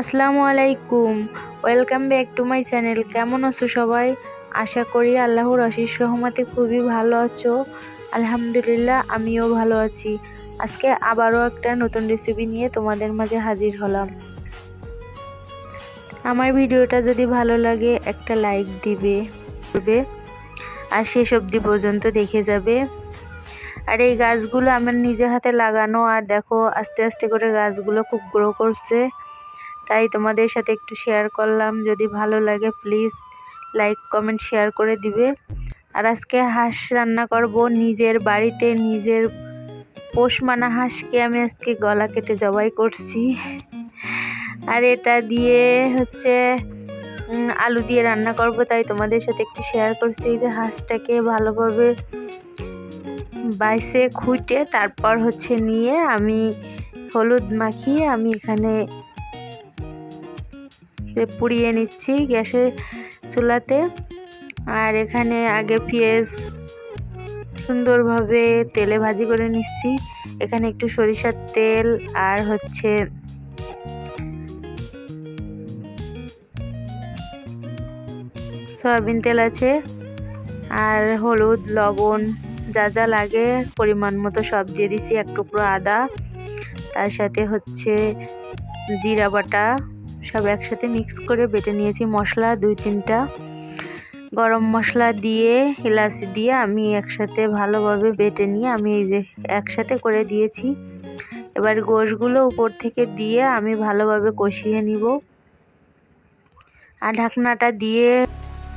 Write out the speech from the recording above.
আসসালামু আলাইকুম। Welcome back to my channel কেমন আছো সবাই? আশা করি আল্লাহর অশেষ রহমতে খুবই ভালো আছো। আলহামদুলিল্লাহ, আমিও ভালো আছি। আজকে আবারও একটা নতুন রেসিপি নিয়ে তোমাদের মাঝে হাজির হলাম। আমার ভিডিওটা যদি ভালো লাগে, একটা লাইক দিবে। করবে আর শেষ অবধি পর্যন্ত দেখে যাবে। আর এই গাছগুলো আমার নিজে হাতে লাগানো, আর দেখো, আস্তে আস্তে করে গাছগুলো খুব গ্রো করছে। তাই তোমাদের সাথে একটু শেয়ার করলাম। যদি ভালো লাগে প্লিজ লাইক কমেন্ট শেয়ার করে দিবে। আর আজকে হাঁস রান্না করব নিজের বাড়িতে, নিজের পোষ মানা হাঁসকে আমি আজকে গলা কেটে জবাই করছি। আর এটা দিয়ে হচ্ছে আলু দিয়ে রান্না করব, তাই তোমাদের সাথে একটু শেয়ার করছি। যে হাঁসটাকে ভালোভাবে বাইসে, খুঁটে তারপর হচ্ছে নিয়ে আমি হলুদ মাখিয়ে আমি এখানে পুড়িয়ে নিচ্ছি গ্যাসের চুলাতে। আর এখানে আগে পেঁয়াজ সুন্দরভাবে তেলে ভাজি করে নিচ্ছি। এখানে একটু সরিষার তেল আর হচ্ছে সয়াবিন তেল আছে। আর হলুদ, লবণ যা যা লাগে পরিমাণ মতো সব দিয়ে দিছি, এক টুকরো আদা। তার সাথে হচ্ছে জিরা বাটা। সব একসাথে মিক্স করে বেটে নিয়েছি মশলা, দুই তিনটা। গরম মশলা দিয়ে, এলাচি দিয়ে আমি একসাথে ভালোভাবে বেটে নিয়ে আমি এই যে একসাথে করে দিয়েছি। এবার গোশগুলো উপর থেকে দিয়ে আমি ভালোভাবে কষিয়ে নিব। আর ঢাকনাটা দিয়ে